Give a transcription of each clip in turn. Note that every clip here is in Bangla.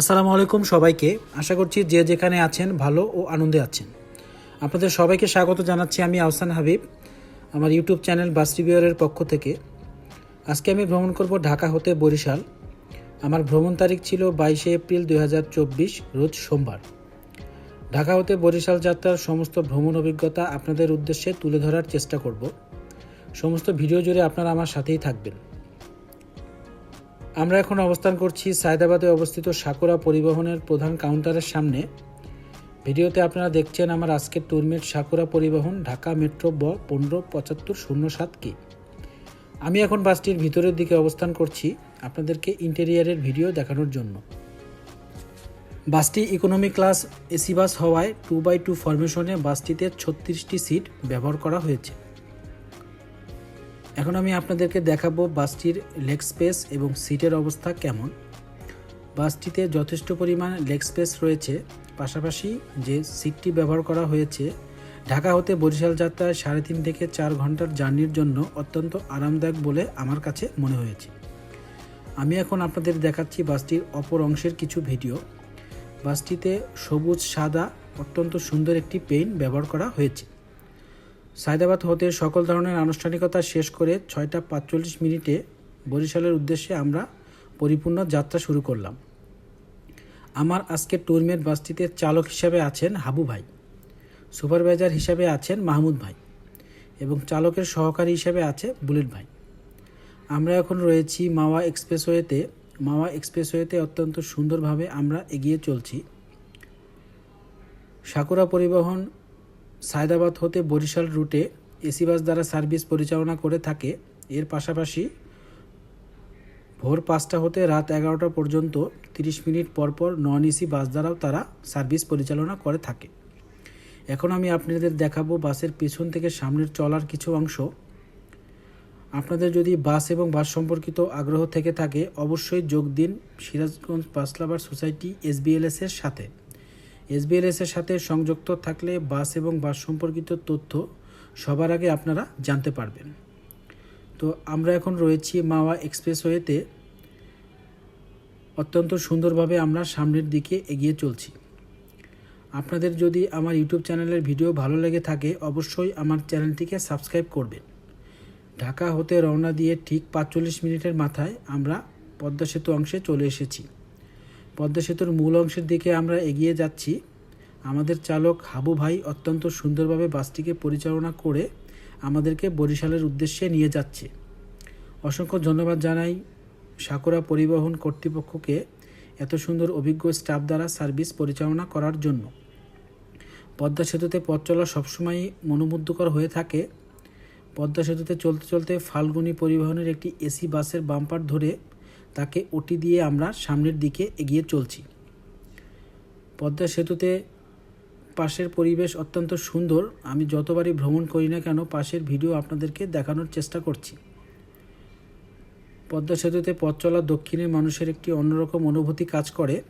আসসালামু আলাইকুম সবাইকে। আশা করছি যে যেখানে আছেন ভালো ও আনন্দে আছেন। আপনাদের সবাইকে স্বাগত জানাচ্ছি আমি আহসান হাবিব, আমার ইউটিউব চ্যানেল বাস রিভিউয়ারের পক্ষ থেকে। আজকে আমি ভ্রমণ করব ঢাকা হতে বরিশাল। আমার ভ্রমণ তারিখ ছিল বাইশে এপ্রিল দু হাজার চব্বিশ, রোজ সোমবার। ঢাকা হতে বরিশাল যাত্রার সমস্ত ভ্রমণ অভিজ্ঞতা আপনাদের উদ্দেশ্যে তুলে ধরার চেষ্টা করব। সমস্ত ভিডিও জুড়ে আপনারা আমার সাথেই থাকবেন। আমরা এখন অবস্থান করছি সায়দাবাদে অবস্থিত সাকুরা পরিবহনের প্রধান কাউন্টারের সামনে। ভিডিওতে আপনারা দেখছেন আমার আজকের টুরমেট সাকুরা পরিবহন, ঢাকা মেট্রো ব পনেরো পঁচাত্তর শূন্য সাত কি। আমি এখন বাসটির ভিতরের দিকে অবস্থান করছি আপনাদেরকে ইন্টেরিয়ারের ভিডিও দেখানোর জন্য। বাসটি ইকোনমি ক্লাস এসি বাস হওয়ায় টু বাই টু ফরমেশনে বাসটিতে ছত্রিশটি সিট ব্যবহার করা হয়েছে। এখন আমি আপনাদেরকে দেখাবো বাসটির লেগ স্পেস এবং সিটের অবস্থা কেমন। বাসটিতে যথেষ্ট পরিমাণ লেগ স্পেস রয়েছে, পাশাপাশি যে সিটটি ব্যবহার করা হয়েছে, ঢাকা হতে বরিশাল যাত্রায় সাড়ে তিন থেকে চার ঘণ্টার জার্নির জন্য অত্যন্ত আরামদায়ক বলে আমার কাছে মনে হয়েছে। আমি এখন আপনাদের দেখাচ্ছি বাসটির অপর অংশের কিছু ভিডিও। বাসটিতে সবুজ, সাদা, অত্যন্ত সুন্দর একটি পেইন্ট ব্যবহার করা হয়েছে। সায়দাবাদ হতে সকল ধরনের আনুষ্ঠানিকতা শেষ করে ছয়টা পাঁচচল্লিশ মিনিটে বরিশালের উদ্দেশ্যে আমরা পরিপূর্ণ যাত্রা শুরু করলাম। আমার আজকে ট্যুরমেট বাসটিতে চালক হিসাবে আছেন হাবু ভাই সুপারভাইজার হিসাবে আছেন মাহমুদ ভাই এবং চালকের সহকারী হিসাবে আছে বুলেট ভাই। আমরা এখন রয়েছি মাওয়া এক্সপ্রেসওয়েতে। মাওয়া এক্সপ্রেসওয়েতে অত্যন্ত সুন্দরভাবে আমরা এগিয়ে চলছি। সাকুরা পরিবহন সায়দাবাদ হতে বরিশাল রুটে এসি বাস দ্বারা সার্ভিস পরিচালনা করে থাকে। এর পাশাপাশি ভোর পাঁচটা হতে রাত এগারোটা পর্যন্ত তিরিশ মিনিট পরপর নন এসি বাস দ্বারাও তারা সার্ভিস পরিচালনা করে থাকে। এখন আমি আপনাদের দেখাবো বাসের পেছন থেকে সামনের চলার কিছু অংশ। আপনাদের যদি বাস এবং বাস সম্পর্কিত আগ্রহ থেকে থাকে, অবশ্যই যোগ দিন Sirajganj bus lover society SBLS এর সাথে। এসবিএলএস এর সাথে সংযুক্ত থাকলে বাস এবং বাস সম্পর্কিত তথ্য সবার আগে আপনারা জানতে পারবেন। তো আমরা এখন রয়েছি মাওয়া এক্সপ্রেসওয়েতে। অত্যন্ত সুন্দরভাবে আমরা সামনের দিকে এগিয়ে চলছি। আপনাদের যদি আমার ইউটিউব চ্যানেলের ভিডিও ভালো লেগে থাকে, অবশ্যই আমার চ্যানেলটিকে সাবস্ক্রাইব করবেন। ঢাকা হতে রওনা দিয়ে ঠিক পাঁচচল্লিশ মিনিটের মাথায় আমরা পদ্মা সেতু অংশে চলে এসেছি। পদ্মা সেতুর মূল অংশের দিকে আমরা এগিয়ে যাচ্ছি। আমাদের চালক হাবু ভাই অত্যন্ত সুন্দরভাবে বাসটিকে পরিচালনা করে আমাদেরকে বরিশালের উদ্দেশ্যে নিয়ে যাচ্ছে। অসংখ্য ধন্যবাদ জানাই সাকুরা পরিবহন কর্তৃপক্ষকে এত সুন্দর অভিজ্ঞ স্টাফ দ্বারা সার্ভিস পরিচালনা করার জন্য। পদ্মা সেতুতে পথ চলা সবসময়ই মনোমুগ্ধকর হয়ে থাকে। পদ্মা সেতুতে চলতে চলতে ফাল্গুনি পরিবহনের একটি এসি বাসের বাম্পার ধরে তাকে ওটি দিয়ে আমরা সামনের দিকে এগিয়ে চলছি। পদ্মা সেতুতে পাশের পরিবেশ অত্যন্ত সুন্দর। আমি যতবারই ভ্রমণ করি না কেন, পাশের ভিডিও আপনাদেরকে দেখানোর চেষ্টা করছি। পদ্মা সেতুতে পথ চলা দক্ষিণের মানুষের একটি অন্যরকম অনুভূতি কাজ করে।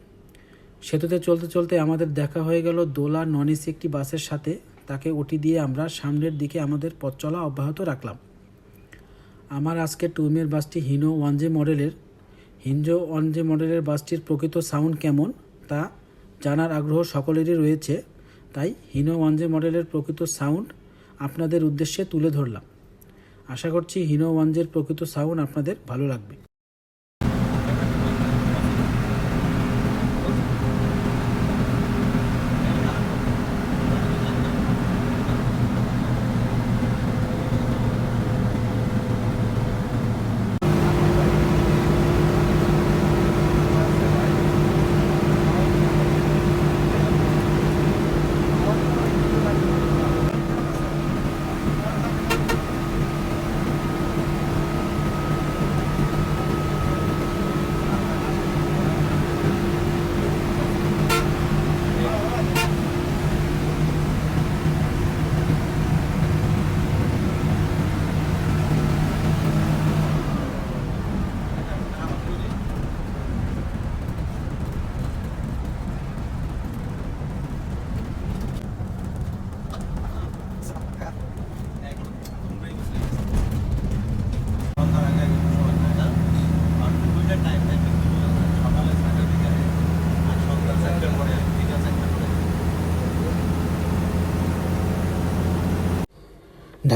সেতুতে চলতে চলতে আমাদের দেখা হয়ে গেল দোলা নন এসি একটি বাসের সাথে। তাকে ওটি দিয়ে আমরা সামনের দিকে আমাদের পথ চলা অব্যাহত রাখলাম। আমার আজকে টুমের বাসটি হিনো ওয়ানজে মডেলের। হিনজো যে মডেলের বাসটির প্রকৃত সাউন্ড কেমন তা জানার আগ্রহ সকলেরই রয়েছে। তাই হিনো ওয়ানজে মডেলের প্রকৃত সাউন্ড আপনাদের উদ্দেশ্যে তুলে ধরলাম। আশা করছি হিনো ওয়ানজের প্রকৃত সাউন্ড আপনাদের ভালো লাগবে।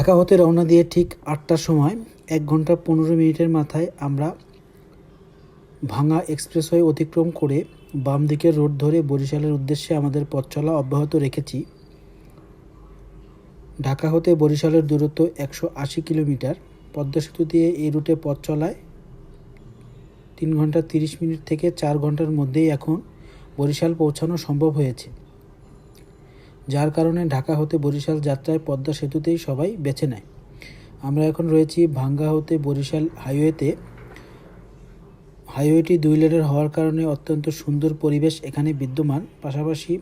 ঢাকা হতে রওনা দিয়ে ঠিক আটটার সময় এক ঘণ্টা পনেরো মিনিটের মাথায় আমরা ভাঙা এক্সপ্রেসওয়ে অতিক্রম করে বাম দিকের রোড ধরে বরিশালের উদ্দেশ্যে আমাদের পথ চলা অব্যাহত রেখেছি। ঢাকা হতে বরিশালের দূরত্ব একশো আশি কিলোমিটার। পদ্মা সেতু দিয়ে এই রুটে পথ চলায় তিন ঘণ্টা তিরিশ মিনিট থেকে চার ঘণ্টার মধ্যেই এখন বরিশাল পৌঁছানো সম্ভব হয়েছে। যার কারণে ঢাকা হতে বরিশাল যাত্রায় পদ্মা সেতুতেই সবাই বেছে নেয়। আমরা এখন রয়েছি ভাঙ্গা হতে বরিশাল হাইওয়েতে। হাইওয়েটি দুই লেনের হওয়ার কারণে অত্যন্ত সুন্দর পরিবেশ এখানে বিদ্যমান। পাশাপাশি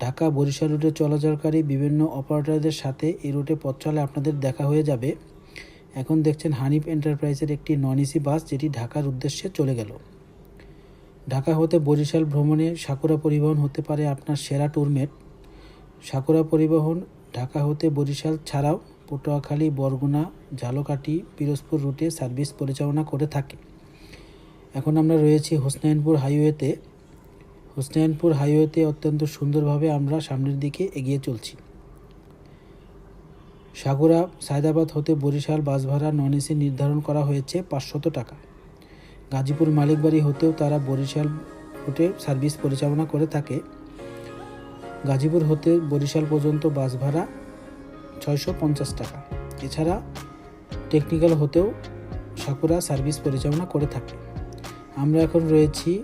ঢাকা বরিশাল রুটে চলাচলকারী বিভিন্ন অপারেটরদের সাথে এই রুটে পথ চলে আপনাদের দেখা হয়ে যাবে। এখন দেখছেন হানিফ এন্টারপ্রাইজের একটি নন এসি বাস যেটি ঢাকার উদ্দেশ্যে চলে গেল। ঢাকা হতে বরিশাল ভ্রমণে সাকুরা পরিবহন হতে পারে আপনার সেরা ট্যুরমেট সাকুরা পরিবহন, ঢাকা হতে বরিশাল ছাড়াও পটুয়াখালী, বরগুনা, ঝালকাঠি, পিরোজপুর রুটে সার্ভিস পরিচালনা করে থাকে। এখন আমরা রয়েছি হোসনাইনপুর হাইওয়েতে। হোসনাইনপুর হাইওয়েতে অত্যন্ত সুন্দরভাবে আমরা সামনের দিকে এগিয়ে চলছি। সাগুরা, সায়দাবাদ হতে বরিশাল বাস ভাড়া নন এসি নির্ধারণ করা হয়েছে পাঁচশত টাকা। গাজীপুর মালিকবাড়ি হতেও তারা বরিশাল রুটে সার্ভিস পরিচালনা করে থাকে। গাজীপুর হতে বরিশাল পর্যন্ত বাস ভাড়া ছয়শো পঞ্চাশ টাকা। এছাড়া টেকনিক্যাল হতেও সাকুরা সার্ভিস পরিচালনা করে থাকে। আমরা এখন রয়েছি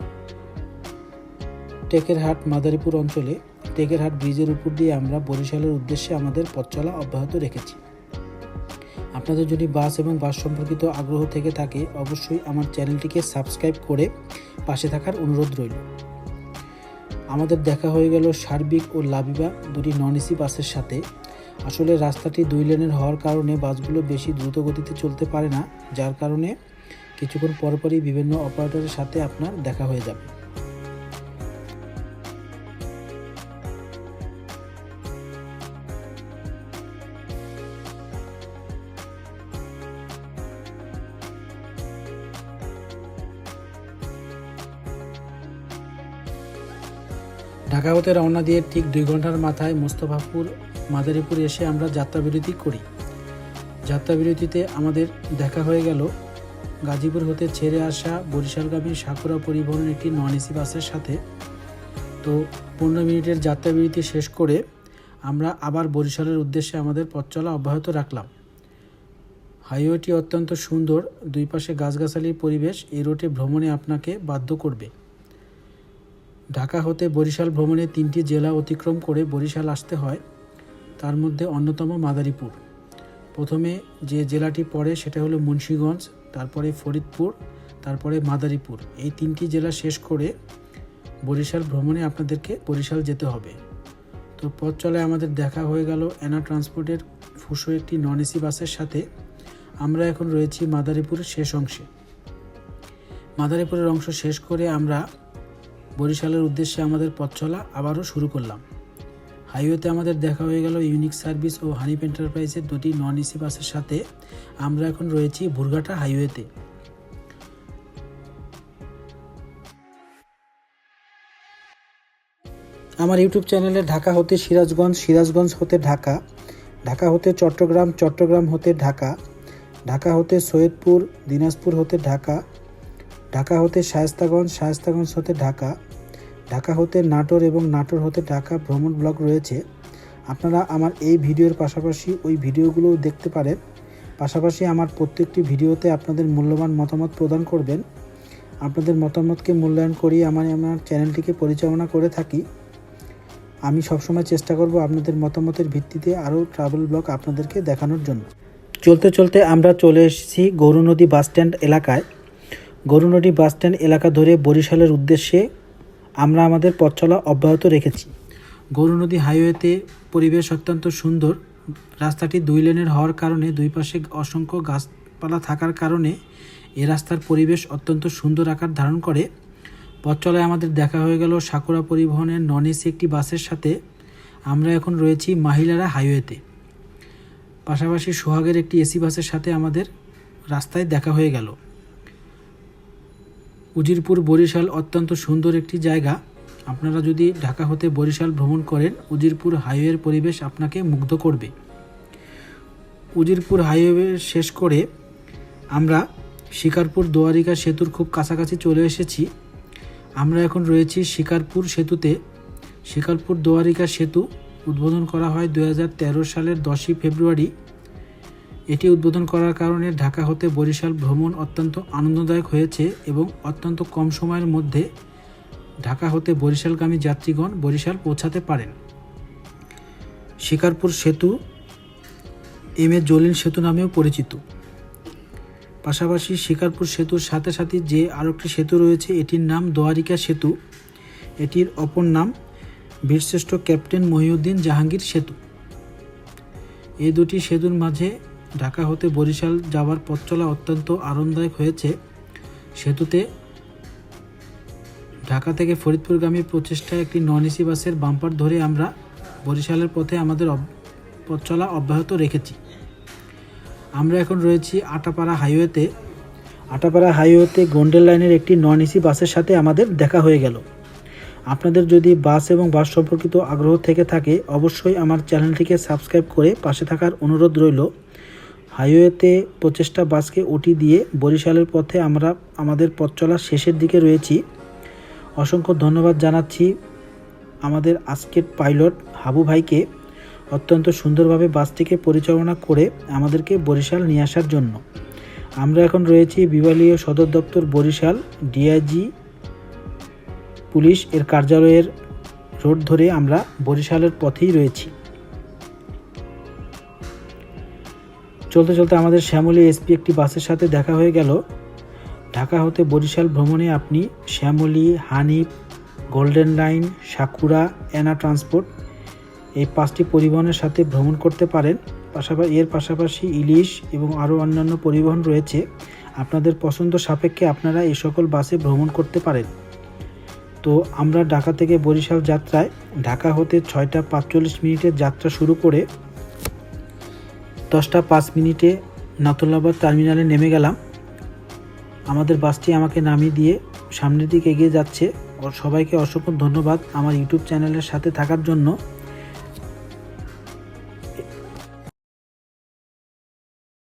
টেকেরহাট মাদারীপুর অঞ্চলে। টেকেরহাট ব্রিজের উপর দিয়ে আমরা বরিশালের উদ্দেশ্যে আমাদের পথ চলা অব্যাহত রেখেছি। আপনাদের যদি বাস এবং বাস সম্পর্কিত আগ্রহ থেকে থাকে, অবশ্যই আমার চ্যানেলটিকে সাবস্ক্রাইব করে পাশে থাকার অনুরোধ রইল। আমাদের দেখা হয়ে গেল সার্বিক ও লাবিবা দুটি নন এসি বাসের সাথে। আসলে রাস্তাটি দুই লেনের হওয়ার কারণে বাসগুলো বেশি দ্রুত গতিতে চলতে পারে না, যার কারণে কিছুক্ষণ পরপরই বিভিন্ন অপারেটরের সাথে আপনার দেখা হয়ে যাবে। ঢাকা হতে রওনা দিয়ে ঠিক দুই ঘণ্টার মাথায় মোস্তফাপুর, মাদারীপুর এসে আমরা যাত্রাবিরতি করি। যাত্রাবিরতিতে আমাদের দেখা হয়ে গেল গাজীপুর হতে ছেড়ে আসা বরিশালগামী সাকুরা পরিবহনের একটি নন এসি বাসের সাথে। তো পনেরো মিনিটের যাত্রাবিরতি শেষ করে আমরা আবার বরিশালের উদ্দেশ্যে আমাদের পথ চলা অব্যাহত রাখলাম। হাইওয়েটি অত্যন্ত সুন্দর, দুই পাশে গাছগাছালির পরিবেশ, এই রোডে ভ্রমণে আপনাকে বাধ্য করবে। ঢাকা হতে বরিশাল ভ্রমণে তিনটি জেলা অতিক্রম করে বরিশাল আসতে হয়। তার মধ্যে অন্যতম মাদারীপুর। প্রথমে যে জেলাটি পড়ে সেটা হলো মুন্সীগঞ্জ, তারপরে ফরিদপুর, তারপরে মাদারীপুর। এই তিনটি জেলা শেষ করে বরিশাল ভ্রমণে আপনাদেরকে বরিশাল যেতে হবে। তো পথ চলে আমাদের দেখা হয়ে গেল এনা ট্রান্সপোর্টের ফুসো একটি নন এসি বাসের সাথে। আমরা এখন রয়েছি মাদারীপুরের শেষ অংশে। মাদারীপুরের অংশ শেষ করে আমরা বরিশালের উদ্দেশ্যে আমাদের পথ চলা আবারও শুরু করলাম। হাইওয়েতে আমাদের দেখা হয়ে গেল ইউনিক সার্ভিস ও হানিপ এন্টারপ্রাইজের দুটি নন এসি বাসের সাথে আমরা এখন রয়েছি ভুরঘাটা হাইওয়েতে। আমার ইউটিউব চ্যানেলে ঢাকা হতে সিরাজগঞ্জ সিরাজগঞ্জ হতে ঢাকা ঢাকা হতে চট্টগ্রাম চট্টগ্রাম হতে ঢাকা ঢাকা হতে সৈয়দপুর, দিনাজপুর হতে ঢাকা ঢাকা হতে শায়েস্তাগঞ্জ শায়েস্তাগঞ্জ হতে ঢাকা ঢাকা হতে নাটোর এবং নাটোর হতে ঢাকা ভ্রমণ ব্লগ রয়েছে। আপনারা আমার এই ভিডিওর পাশাপাশি ওই ভিডিওগুলোও দেখতে পারেন। পাশাপাশি আমার প্রত্যেকটি ভিডিওতে আপনাদের মূল্যবান মতামত প্রদান করবেন। আপনাদের মতামতকে মূল্যায়ন করি, আমার আমার চ্যানেলটিকে পরিচালনা করে থাকি। আমি সবসময় চেষ্টা করব আপনাদের মতামতের ভিত্তিতে আরও ট্রাভেল ব্লগ আপনাদেরকে দেখানোর জন্য। চলতে চলতে আমরা চলে এসেছি গৌরনদী বাসস্ট্যান্ড এলাকায়। গরুনদী বাসস্ট্যান্ড এলাকা ধরে বরিশালের উদ্দেশ্যে আমরা আমাদের পথ চলা অব্যাহত রেখেছি। গরুনদী হাইওয়েতে পরিবেশ অত্যন্ত সুন্দর। রাস্তাটি দুই লেনের হওয়ার কারণে দুই পাশে অসংখ্য গাছপালা থাকার কারণে এ রাস্তার পরিবেশ অত্যন্ত সুন্দর আকার ধারণ করে। পথ চলায় আমাদের দেখা হয়ে গেল সাকুরা পরিবহনের নন এসি একটি বাসের সাথে। আমরা এখন রয়েছি মাহিলারা হাইওয়েতে। পাশাপাশি সোহাগের একটি এসি বাসের সাথে আমাদের রাস্তায় দেখা হয়ে গেল। উজিরপুর বরিশাল অত্যন্ত সুন্দর একটি জায়গা। আপনারা যদি ঢাকা হতে বরিশাল ভ্রমণ করেন, উজিরপুর হাইওয়ের পরিবেশ আপনাকে মুগ্ধ করবে। উজিরপুর হাইওয়ে শেষ করে আমরা শিকারপুর দোয়ারিকা সেতুর খুব কাছাকাছি চলে এসেছি। আমরা এখন রয়েছি শিকারপুর সেতুতে। শিকারপুর দোয়ারিকা সেতু উদ্বোধন করা হয় দু হাজার তেরো সালের দশই ফেব্রুয়ারি। এটি উদ্বোধন করার কারণে ঢাকা হতে বরিশাল ভ্রমণ অত্যন্ত আনন্দদায়ক হয়েছে এবং অত্যন্ত কম সময়ের মধ্যে ঢাকা হতে বরিশালগামী যাত্রীগণ বরিশাল পৌঁছাতে পারেন। শিকারপুর সেতু, এম এ জলিল সেতু নামেও পরিচিত। পাশাপাশি শিকারপুর সেতুর সাথে সাথে যে আরও আরেকটি সেতু রয়েছে, এটির নাম দোয়ারিকা সেতু। এটির অপর নাম বীরশ্রেষ্ঠ ক্যাপ্টেন মহিউদ্দিন জাহাঙ্গীর সেতু। এই দুটি সেতুর মাঝে ঢাকা হতে বরিশাল যাওয়ার পথ চলা অত্যন্ত আরামদায়ক হয়েছে। সেতুতে ঢাকা থেকে ফরিদপুরগামী প্রচেষ্টায় একটি নন এসি বাসের বাম্পার ধরে আমরা বরিশালের পথে আমাদের পথ চলা অব্যাহত রেখেছি। আমরা এখন রয়েছি আটাপাড়া হাইওয়েতে। আটাপাড়া হাইওয়েতে গোন্ডেল লাইনের একটি নন এসি বাসের সাথে আমাদের দেখা হয়ে গেল। আপনাদের যদি বাস এবং বাস সম্পর্কিত আগ্রহ থেকে থাকে, অবশ্যই আমার চ্যানেলটিকে সাবস্ক্রাইব করে পাশে থাকার অনুরোধ রইল। হাইওয়েতে প্রচেষ্টা বাসকে ওটি দিয়ে বরিশালের পথে আমরা আমাদের পথ চলার শেষের দিকে রয়েছি। অসংখ্য ধন্যবাদ জানাচ্ছি আমাদের আজকের পাইলট হাবু ভাইকে অত্যন্ত সুন্দরভাবে বাসটিকে পরিচালনা করে আমাদেরকে বরিশাল নিয়ে আসার জন্য। আমরা এখন রয়েছি বিভালীয় সদর দপ্তর বরিশাল, ডিআইজি পুলিশ এর কার্যালয়ের রোড ধরে আমরা বরিশালের পথেই রয়েছি। চলতে চলতে আমাদের শ্যামলী এসপি একটি বাসের সাথে দেখা হয়ে গেল। ঢাকা হতে বরিশাল ভ্রমণে আপনি Shyamoli, Hanif, golden line, Sakura Ena transport এই পাঁচটি পরিবহনের সাথে ভ্রমণ করতে পারেন। পাশাপাশি এর পাশাপাশি ইলিশ এবং আরও অন্যান্য পরিবহন রয়েছে। আপনাদের পছন্দ সাপেক্ষে আপনারা এই সকল বাসে ভ্রমণ করতে পারেন। তো আমরা ঢাকা থেকে বরিশাল যাত্রায় ঢাকা হতে ছয়টা পাঁচচল্লিশ মিনিটের যাত্রা শুরু করে দশটা পাঁচ মিনিটে নাতুল্লাবাদ টার্মিনালে নেমে গেলাম। আমাদের বাসটি আমাকে নামিয়ে দিয়ে সামনের দিকে এগিয়ে যাচ্ছে। সবাইকে অসংখ্য ধন্যবাদ আমার ইউটিউব চ্যানেলের সাথে থাকার জন্য।